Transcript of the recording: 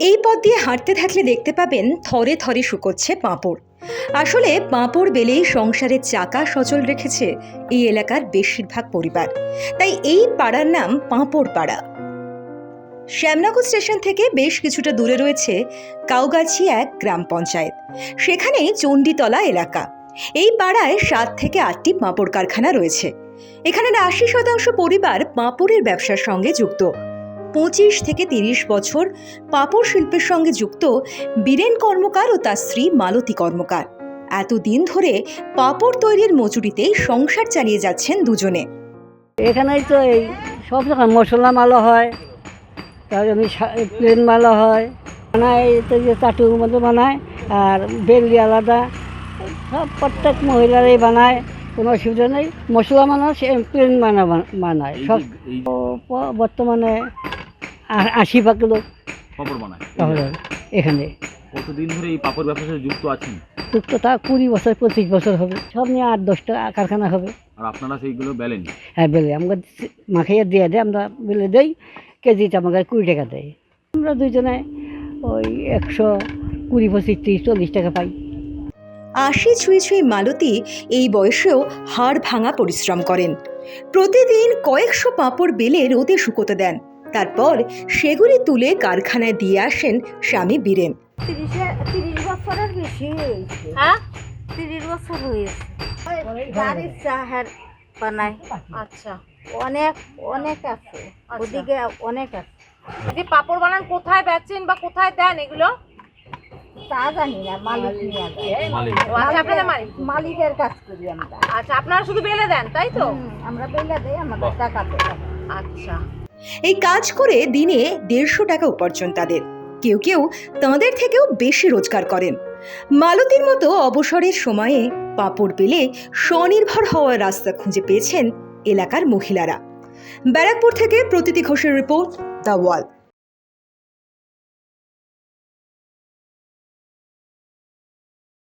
এই পথ দিয়ে হাঁটতে থাকলে দেখতে পাবেন থরে থরে শুকোচ্ছে পাঁপড়। আসলে পাঁপড় বেলেই সংসারের চাকা সচল রেখেছে এই এলাকার বেশিরভাগ পরিবার। তাই এই পাড়ার নাম পাঁপড় পাড়া। শ্যামনগর স্টেশন থেকে বেশ কিছুটা দূরে রয়েছে কাউগাছি এক গ্রাম পঞ্চায়েত। সেখানে চণ্ডীতলা এলাকা। এই পাড়ায় সাত থেকে আটটি পাঁপড় কারখানা রয়েছে। এখানে আশি শতাংশ পরিবার পাঁপড়ের ব্যবসার সঙ্গে যুক্ত। পঁচিশ থেকে তিরিশ বছর পাপড় শিল্পের সঙ্গে যুক্ত বীরেন কর্মকার ও তার স্ত্রী মালতী কর্মকার। এতদিন ধরে পাপড় তৈরির মজুরিতেই সংসার চালিয়ে যাচ্ছেন দুজনে। এখানেই তো এই সব রকম মশলা মালও হয় তারপরে আমি প্লেন মালও হয় বানায় তো যে চাটুর মতো বানায় আর বেলদি আলাদা সব প্রত্যেক মহিলারাই বানায় কোনো অসুবিধা নেই। মশলা মানাও সে প্লেন মানা বানায় সব। বর্তমানে আ- আশি লোক। পাপড় বানায়। তাহলে এখানে। কতদিন ধরে এই পাপড় ব্যবসার সাথে যুক্ত আছেন? তো তা কুড়ি বছর পঁচিশ বছর হবে। সব নিয়ে আট দশটা কারখানা হবে। আর আপনারা সেইগুলো বেলেন? হ্যাঁ বেলে। আমাকে মাখিয়ে দিয়ে দেয় আমরা বেলে দেই। কেজিতে আমাকে কুড়ি টাকা দেয়। আমরা দুজনে ওই একশো কুড়ি পঁচিশ তিরিশ চল্লিশ টাকা পাই। আশি ছুঁই ছুঁই মালতী এই বয়সেও হাড় ভাঙা পরিশ্রম করেন। প্রতিদিন কয়েকশো পাঁপড় বেলে রোদে শুকোতে দেন। তারপর সেগুলি তুলে কারখানায় দিয়ে আসেন স্বামী বীরেন। তিরিশে বছরের বেশি হয়েছে। হ্যাঁ? তিরিশ বছর হয়েছে। চাহের বানাই আচ্ছা। অনেক অনেক আছে। ওদিকে অনেক আছে। যে পাপড় বানান কোথায় বেচেন বা কোথায় দেন এগুলো? তা জানি না মালিক নিয়ে আচ্ছা মালিকের কাজ করি আমরা। আচ্ছা আপনারা শুধু বেলে দেন তাই তো? আমরা বেলে দেই আমাদের টাকা দেয় আচ্ছা। এই কাজ করে দিনে দেড়শো টাকা উপার্জন তাদের। কেউ কেউ তাঁদের থেকেও বেশি রোজগার করেন। মালতীর মতো অবসরের সময়ে পাপড় পেলে স্বনির্ভর হওয়ার রাস্তা খুঁজে পেয়েছেন এলাকার মহিলারা। ব্যারাকপুর থেকে প্রতীতি ঘোষের রিপোর্ট দ্য ওয়াল।